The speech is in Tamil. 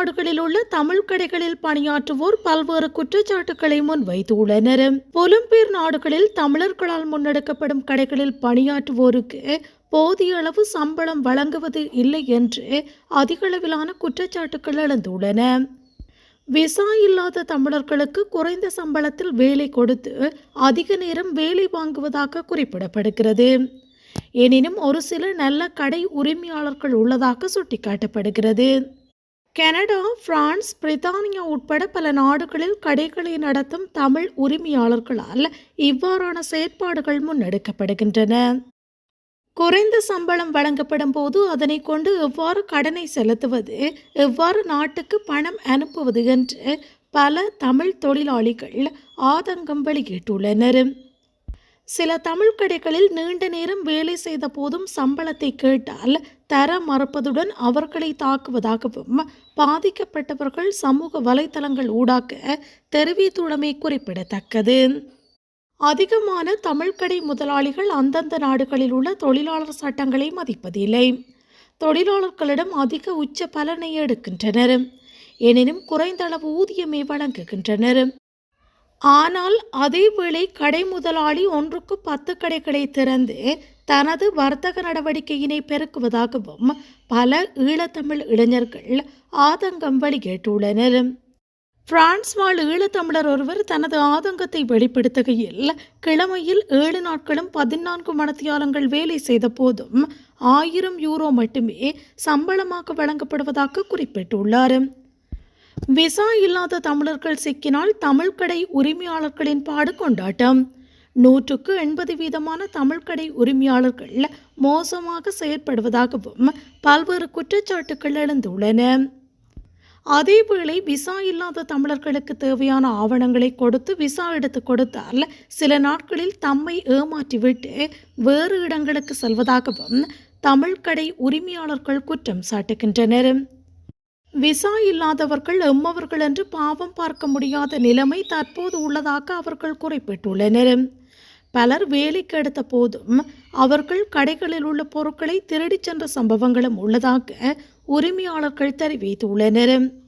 நாடுகளில் உள்ள தமிழ் கடைகளில் பணியாற்றுவோர் பல்வேறு குற்றச்சாட்டுக்களை முன்வைத்துள்ளனர். புலம்பெயர் நாடுகளில் தமிழர்களால் முன்னெடுக்கப்படும் கடைகளில் பணியாற்றுவோருக்கு போதிய அளவு சம்பளம் வழங்குவது இல்லை என்று அதிகளவிலான குற்றச்சாட்டுகள் எழுந்துள்ளன. விசா இல்லாத தமிழர்களுக்கு குறைந்த சம்பளத்தில் வேலை கொடுத்து அதிக நேரம் வேலை வாங்குவதாக குறிப்பிடப்படுகிறது. எனினும் ஒரு சில நல்ல கடை உரிமையாளர்கள் உள்ளதாக சுட்டிக்காட்டப்படுகிறது. கனடா பிரான்ஸ் பிரித்தானியா உட்பட பல நாடுகளில் கடைகளை நடத்தும் தமிழ் உரிமையாளர்களால் இவ்வாறான செயற்பாடுகள் முன்னெடுக்கப்படுகின்றன. குறைந்த சம்பளம் வழங்கப்படும் போது அதனை கொண்டு எவ்வாறு கடனை செலுத்துவது எவ்வாறு நாட்டுக்கு பணம் அனுப்புவது என்று பல தமிழ் தொழிலாளிகள் ஆதங்கம் வெளியிட்டுள்ளனர். சில தமிழ் கடைகளில் நீண்ட நேரம் வேலை செய்த போதும் சம்பளத்தை கேட்டால் தர மறுப்பதுடன் அவர்களை தாக்குவதாகவும் பாதிக்கப்பட்டவர்கள் சமூக வலைத்தளங்கள் ஊடாக தெரிவித்துள்ளமை குறிப்பிடத்தக்கது. அதிகமான தமிழ் கடை முதலாளிகள் அந்தந்த நாடுகளில் உள்ள தொழிலாளர் சட்டங்களை மதிப்பதில்லை. தொழிலாளர்களிடம் அதிக உச்ச பலனை எடுக்கின்றனர். எனினும் குறைந்த அளவு ஊதியமே வழங்குகின்றனர். ஆனால் அதேவேளை கடை முதலாளி ஒன்றுக்கு பத்து கடைகளை திறந்து தனது வர்த்தக நடவடிக்கையினை பெருக்குவதாகவும் பல ஈழத்தமிழ் இளைஞர்கள் ஆதங்கம் வெளியேற்றுள்ளனர் பிரான்ஸ் வாழ் ஈழத்தமிழர் ஒருவர் தனது ஆதங்கத்தை வெளிப்படுத்துகையில் கிழமையில் ஏழு நாட்களும் பதினான்கு மணத்தியாலங்கள் வேலை செய்த போதும் ஆயிரம் யூரோ மட்டுமே சம்பளமாக வழங்கப்படுவதாக குறிப்பிட்டுள்ளார். விசா இல்லாத தமிழர்கள் சிக்கினால் தமிழ் கடை உரிமையாளர்களின் பாடு கொண்டாட்டம். நூற்றுக்கு எண்பது வீதமான தமிழ் கடை உரிமையாளர்கள் மோசமாக செயற்படுவதாகவும் பல்வேறு குற்றச்சாட்டுகள் எழுந்துள்ளன. அதேவேளை விசா இல்லாத தமிழர்களுக்கு தேவையான ஆவணங்களை கொடுத்து விசா எடுத்து கொடுத்தால் சில நாட்களில் தம்மை ஏமாற்றிவிட்டு வேறு இடங்களுக்கு செல்வதாகவும் தமிழ் கடை உரிமையாளர்கள் குற்றம் சாட்டுகின்றனர். விசா இல்லாதவர்கள் எம்மவர்கள் என்று பாவம் பார்க்க முடியாத நிலைமை தற்போது உள்ளதாக அவர்கள் குறிப்பிட்டுள்ளனர். பலர் வேலைக்கு எடுத்த போதும் அவர்கள் கடைகளில் உள்ள பொருட்களை திருடிச் சென்ற சம்பவங்களும் உள்ளதாக உரிமையாளர்கள் தெரிவித்துள்ளனர்.